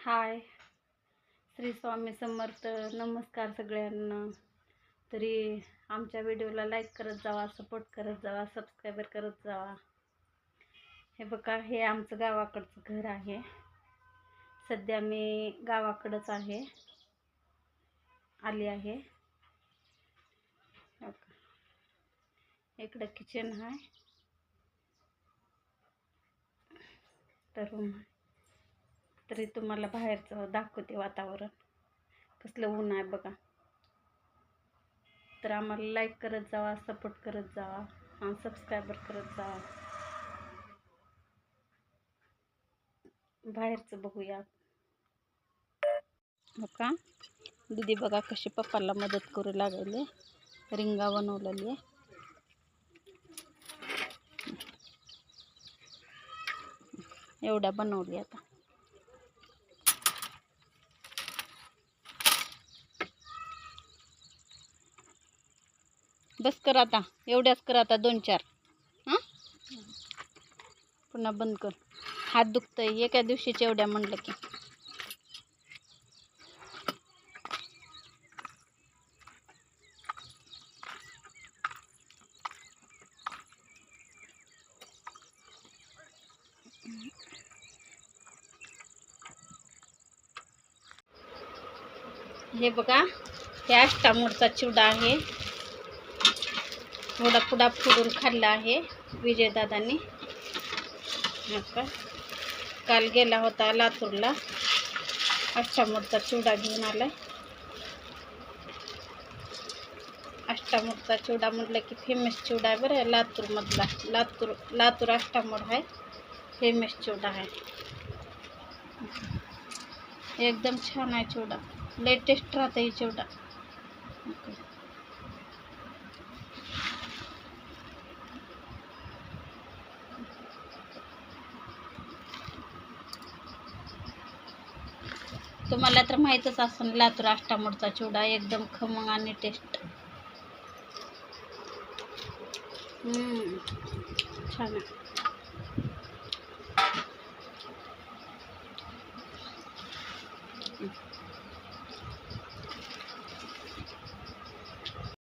हाय. श्री स्वामी समर्थ नमस्कार सगळ्यांना. तरी आमच्या व्हिडिओला लाईक करत जावा सपोर्ट करत जावा सबस्क्रायबर करत जावा. हे बघा हे आमचं गावाकडचं घर आहे. सध्या मी गावाकडंच आहे. आली आहे. इकडं किचन आहे. तर रूम आहे तरी तुम्हाला बाहेरचं दाखवते वातावरण. कसलं ऊन आहे बघा. तर आम्हाला लाईक करत जावा सपोर्ट करत जावा आणि सबस्क्रायबर करत जावा. बाहेरचं बघूया. बघा. दीदी बघा कशी पप्पाला मदत करू लागले. रिंगा बनवलेली आहे. एवढ्या बनवली आता. बस कर आता. एवढ्याच कर आता दोन चार. हां? पुन्हा बंद कर. हात दुखतंय. एका दिवशीच्या एवढ्या म्हणलं की. हे बघा हे अष्टामूळचा चिवडा आहे. थोडा पुडा फोडून खाल्ला आहे विजयदादांनी. का काल गेला होता लातूरला. अष्टामूळचा चिवडा घेऊन आलाय. अष्टामूळचा चिवडा म्हटलं की फ़ेमस चिवडा आहे बरं, लातूरमधला. लातूर लातूर अष्टामूळ आहे. फ़ेमस चिवडा आहे. एकदम छान आहे चिवडा. लेटेस्ट राहतं ही चिवडा. तुम्हाला तर माहीतच असेल लातूर अष्टामूळचा चिवडा एकदम खमंग आणि टेस्ट. छान आहे.